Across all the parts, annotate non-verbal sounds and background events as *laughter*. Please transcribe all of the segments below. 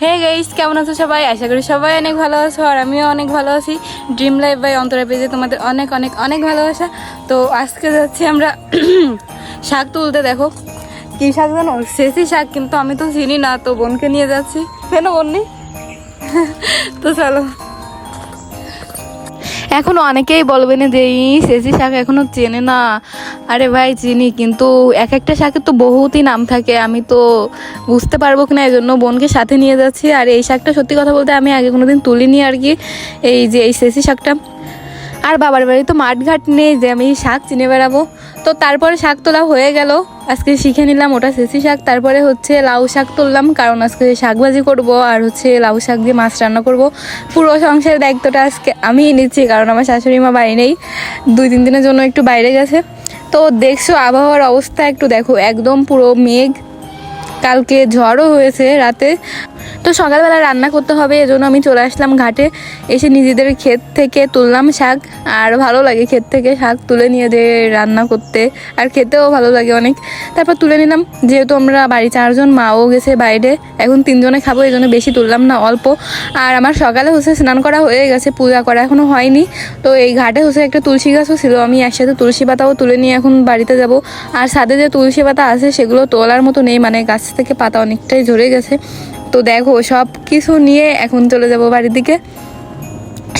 Hey guys কেমন আছো সবাই? আশা করি সবাই অনেক ভালো আছো আর আমিও অনেক ভালো আছি। ড্রিম লাইফ বাই অন্তরা পেজে তোমাদের অনেক অনেক অনেক ভালোবাসা। তো আজকে যাচ্ছি আমরা *clears throat* শাক তুলতে, দেখো। কি শাক জানো? শেষই শাক, কিন্তু আমি তো চিনি না, তো বোনকে নিয়ে যাচ্ছি। কেন বোন *laughs* তো চলো। এখনও অনেকেই বলবেন যে এই সেজি শাক এখনও চেনে না। আরে ভাই, চিনি, কিন্তু এক একটা শাকের তো বহুতই নাম থাকে। আমি তো বুঝতে পারব কিনা এই জন্য বোনকে সাথে নিয়ে যাচ্ছি। আর এই শাকটা সত্যি কথা বলতে আমি আগে কোনো দিন তুলিনি আর কি। এই যে, এই সেসি শাকটা। আর বাবার বাড়ি তো মাঠঘাট নেই যে আমি শাক চিনে বেড়াবো। তো তারপরে শাক তোলা হয়ে গেল। আজকে শিখে নিলাম ওটা শেষি শাক, তারপরে হচ্ছে লাউ শাক তুললাম, কারণ আজকে শাক ভাজি করব আর হচ্ছে লাউ শাক দিয়ে মাছ রান্না করব। পুরো সংসারের দায়িত্বটা আজকে আমিই নিচ্ছি, কারণ আমার শাশুড়ি মা বাড়ি নেই। দুই, তিন দিনের জন্য একটু বাইরে গেছে। তো দেখছ আবহাওয়ার অবস্থা একটু দেখো, একদম পুরো মেঘ। কালকে ঝড়ও হয়েছে রাতে তো সকালবেলা রান্না করতে হবে, এজন্য আমি চলে আসলাম ঘাটে। এসে নিজেদের ক্ষেত থেকে তুললাম শাক, আর ভালো লাগে ক্ষেত থেকে শাক তুলে নিয়ে যে রান্না করতে, আর খেতেও ভালো লাগে অনেক। তারপর তুলে নিলাম, যেহেতু আমরা বাড়ি চারজন, মাও গেছে বাইরে, এখন তিনজনে খাব এই জন্য বেশি তুললাম না, অল্প। আর আমার সকালে হচ্ছে স্নান করা হয়ে গেছে, পূজা করা এখনও হয়নি। তো এই ঘাটে হচ্ছে একটা তুলসী গাছও ছিল, আমি একসাথে তুলসী পাতাও তুলে নিয়ে এখন বাড়িতে যাব। আর সাথে যে তুলসী পাতা আছে, সেগুলো তোলার মতো নেই মানে গাছ থেকে পাতা অনেকটাই ঝরে গেছে। তো দেখো, সব কিছু নিয়ে এখন চলে যাব বাড়ির দিকে।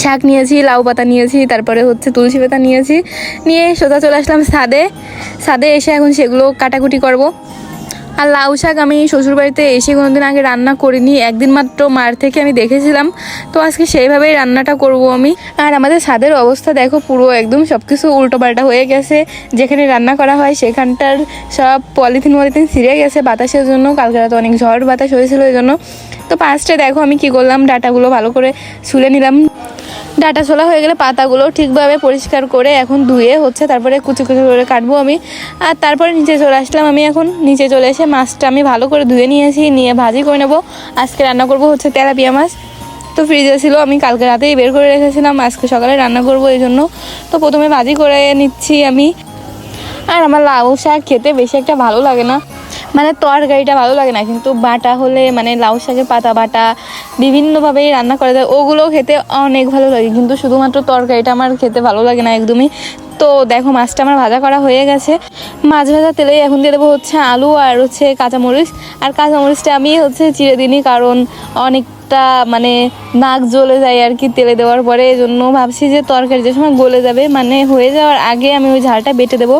শাক নিয়েছি, লাউ পাতা নিয়েছি, তারপরে হচ্ছে তুলসী পাতা নিয়েছি। নিয়ে সোজা চলে আসলাম ছাদে ছাদে এসে এখন সেগুলো কাটাকুটি করব। আর লাউ শাক আমি শ্বশুরবাড়িতে এসে কোনোদিন আগে রান্না করিনি, একদিন মাত্র মার থেকে আমি দেখেছিলাম। তো আজকে সেইভাবেই রান্নাটা করব আমি। আর আমাদের ছাদের অবস্থা দেখো পুরো একদম সব কিছু উল্টোপাল্টা হয়ে গেছে। যেখানে রান্না করা হয় সেখানটার সব পলিথিন মলিথিন ছিঁড়ে গেছে বাতাসের জন্য। কালকে রাতে অনেক ঝড় বাতাস হয়েছিল এই জন্য। তো পাঁচটা দেখো আমি কি করলাম, ডাটাগুলো ভালো করে ছুলে নিলাম। ডাটা ছোলা হয়ে গেলে পাতাগুলো ঠিকভাবে পরিষ্কার করে এখন ধুয়ে হচ্ছে, তারপরে কুচি কুচি করে কাটবো আমি। আর তারপরে নিচে চলে আসলাম আমি এখন। নিচে চলে এসে মাছটা আমি ভালো করে ধুয়ে নিয়েছি, নিয়ে ভাজি করে নেব। আজকে রান্না করব হচ্ছে তেলাপিয়া মাছ। তো ফ্রিজে ছিল, আমি কালকে রাতেই বের করে রেখেছিলাম, আজকে সকালে রান্না করব এই জন্য। তো প্রথমে ভাজি করে নিচ্ছি আমি। আর আমার লাউ শাক খেতে বেশি একটা ভালো লাগে না। মানে তরকারিটা ভালো লাগে না, কিন্তু বাটা হলে মানে লাউ শাকের পাতা বাটা বিভিন্নভাবেই রান্না করা যায় ওগুলো খেতে অনেক ভালো লাগে, কিন্তু শুধুমাত্র তরকারিটা আমার খেতে ভালো লাগে না একদমই। তো দেখো মাছটা আমার ভাজা করা হয়ে গেছে, মাছ ভাজা তেলেই এখন দিয়ে দেবো হচ্ছে আলু আর হচ্ছে কাঁচামরিচ, আর কাঁচামরিচটা আমি হচ্ছে চিড়ে দিনই কারণ অনেকটা মানে নাক জ্বলে যায় আর কি তেলে দেওয়ার পরে এই জন্য ভাবছি যে তরকারি যে সময় গলে যাবে মানে হয়ে যাওয়ার আগে আমি ওই ঝালটা বেটে দেবো।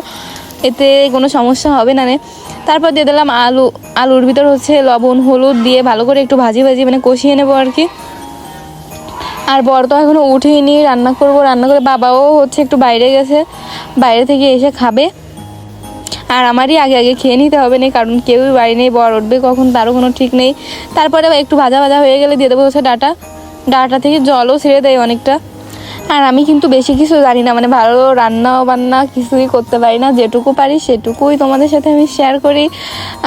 এতে কোনো সমস্যা হবে না। তারপর দিয়ে দিলাম আলু, আলুর ভিতর হচ্ছে লবণ, হলুদ দিয়ে ভালো করে একটু ভাজি ভাজি মানে কষিয়ে নেব আর কি। আর বর তো এখনও উঠেনি, রান্না করব, রান্না করে বাবাও হচ্ছে একটু বাইরে গেছে, বাইরে থেকে এসে খাবে। আর আমারই আগে আগে খেয়ে নিতে হবে না, কারণ কেউই বাড়ি নেই, বর উঠবে কখন, তারও কোনো ঠিক নেই। তারপরে একটু ভাজা ভাজা হয়ে গেলে দিয়ে দেবো হচ্ছে ডাটা। ডাটা থেকে জলও ছেড়ে দেয় অনেকটা। আর আমি কিন্তু বেশি কিছু জানি না মানে ভালো রান্না বান্না কিছুই করতে পারি না, যেটুকু পারি সেটুকুই তোমাদের সাথে আমি শেয়ার করি।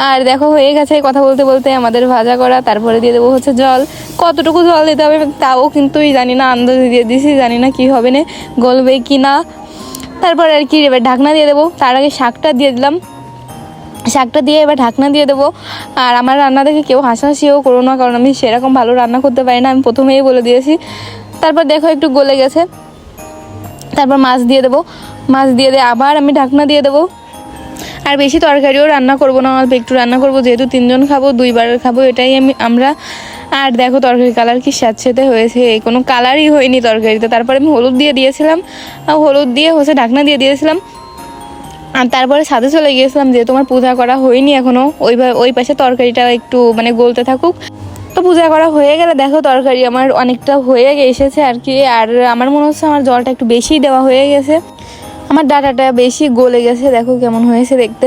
আর দেখো, হয়ে গেছে কথা বলতে বলতে আমাদের ভাজা করা, তারপরে দিয়ে দেবো হচ্ছে জল। কতটুকু জল দিতে হবে তাও কিন্তু জানি না, আন্দাজে দিয়ে দিছি, জানি না কি হবে না, গলবে কি না। তারপরে আর কি, এবার ঢাকনা দিয়ে দেবো, তার আগে শাকটা দিয়ে দিলাম। শাকটা দিয়ে এবার ঢাকনা দিয়ে দেবো। আর আমার রান্না দেখে কেউ হাসাহাসিও করো না, কারণ আমি সেরকম ভালো রান্না করতে পারি না, আমি প্রথমেই বলে দিয়েছি। তারপর দেখো একটু গলে গেছে। তারপর মাছ দিয়ে দেবো। মাছ দিয়ে দিয়ে আবার আমি ঢাকনা দিয়ে দেবো। আর বেশি তরকারিও রান্না করব না, অল্প একটু রান্না করব। যেহেতু তিনজন খাব দুইবার খাব, এটাই আমি, আমরা। আর দেখো তরকারি কালার কি স্যাঁতসেতে হয়েছে। কোনো কালারই হয়নি তরকারিতে। তারপরে আমি হলুদ দিয়ে দিয়েছিলাম। আর হলুদ দিয়ে হচ্ছে ঢাকনা দিয়ে দিয়েছিলাম। আর তারপরে সাথে চলে গিয়েছিলাম যে তোমার পূজা করা হয়নি এখনও ওই ওই পাশে তরকারিটা একটু মানে গলতে থাকুক। তো পূজা করা হয়ে গেলে দেখো তরকারি আমার অনেকটা হয়ে এসেছে আর কি। আর আমার মনে হচ্ছে আমার জলটা একটু বেশি দেওয়া হয়ে গেছে। আমার ডাটাটা বেশি গলে গেছে, দেখো কেমন হয়েছে দেখতে।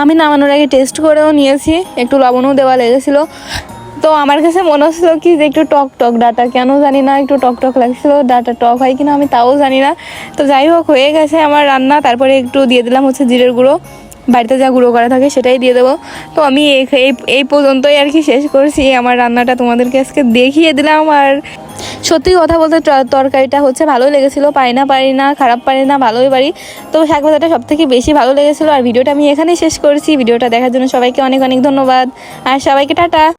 আমি নামানোর আগে টেস্ট করেও নিয়েছি, একটু লবণও দেওয়া লেগেছিল। তো আমার কাছে মনে হচ্ছিল কি যে একটু টক টক ডাটা, কেন জানি না একটু টক টক লাগছিল, ডাটা টক হয় কিনা আমি তাও জানি না। তো যাই হোক, হয়ে গেছে আমার রান্না, তারপরে একটু দিয়ে দিলাম হচ্ছে জিরের গুঁড়ো। বাড়িতে যা গুঁড়ো করা থাকে সেটাই দিয়ে দেবো। তো আমি এই পর্যন্তই আর কি শেষ করছি। আমার রান্নাটা তোমাদেরকে আজকে দেখিয়ে দিলাম আর সত্যি কথা বলতে তরকারিটা হচ্ছে ভালোই লেগেছিলো। পারি না পারি না, খারাপ পারি না, ভালোই পারি। তো শাক ভাজাটা সব থেকে বেশি ভালো লেগেছিলো। আর ভিডিওটা আমি এখানেই শেষ করছি। ভিডিওটা দেখার জন্য সবাইকে অনেক অনেক ধন্যবাদ। আর সবাইকে টাটা।